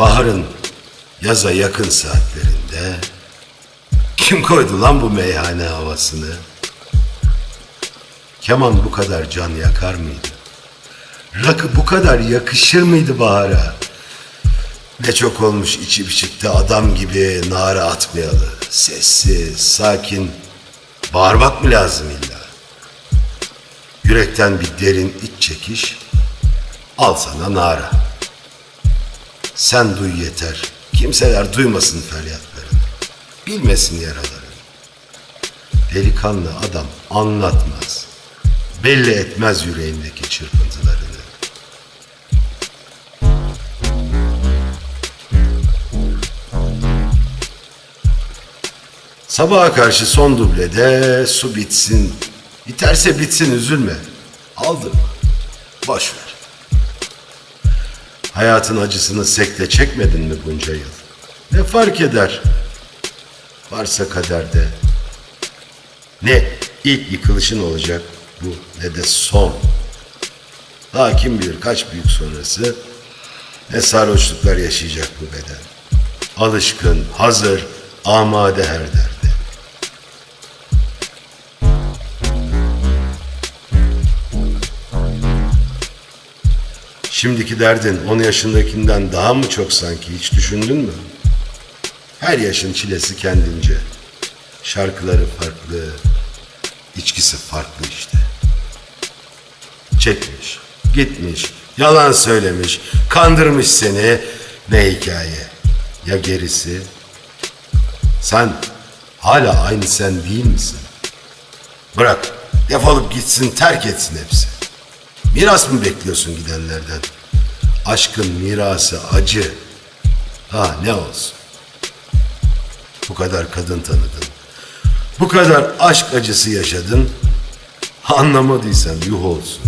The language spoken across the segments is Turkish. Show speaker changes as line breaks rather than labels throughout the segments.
Baharın yaza yakın saatlerinde kim koydu lan bu meyhane havasını? Keman bu kadar can yakar mıydı? Rakı bu kadar yakışır mıydı bahara? Ne çok olmuş içi çıktı adam gibi nara atmayalı. Sessiz, sakin. Bağırmak mı lazım illa? Yürekten bir derin iç çekiş. Al sana nara. Sen duy yeter. Kimseler duymasın feryatlarını. Bilmesin yaralarını. Delikanlı adam anlatmaz. Belli etmez yüreğindeki çırpıntılarını. Sabaha karşı son dublede su bitsin. Biterse bitsin üzülme. Aldırma. Boş ver. Hayatın acısını sekte çekmedin mi bunca yıl? Ne fark eder? Varsa kaderde. Ne ilk yıkılışın olacak bu ne de son. Daha kim bilir kaç büyük sonrası ne sarhoşluklar yaşayacak bu beden. Alışkın, hazır, amade her derde. Şimdiki derdin 10 yaşındakinden daha mı çok sanki hiç düşündün mü? Her yaşın çilesi kendince. Şarkıları farklı, içkisi farklı işte. Çekmiş, gitmiş, yalan söylemiş, kandırmış seni. Ne hikaye? Ya gerisi? Sen hala aynı sen değil misin? Bırak, defolup gitsin, terk etsin hepsi. Miras mı bekliyorsun gidenlerden? Aşkın mirası acı. Ha ne olsun. Bu kadar kadın tanıdın. Bu kadar aşk acısı yaşadın. Anlamadıysan yuh olsun.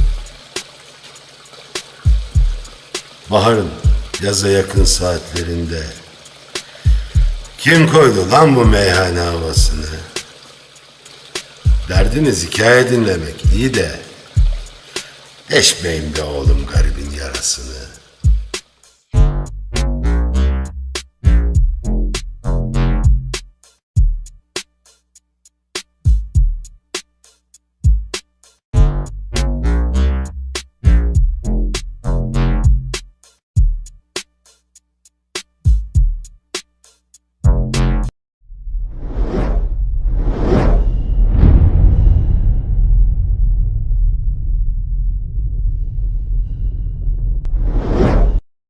Baharın yaza yakın saatlerinde kim koydu lan bu meyhane havasını? Derdiniz hikaye dinlemek iyi de Eşmeyin be oğlum garibin yarasını.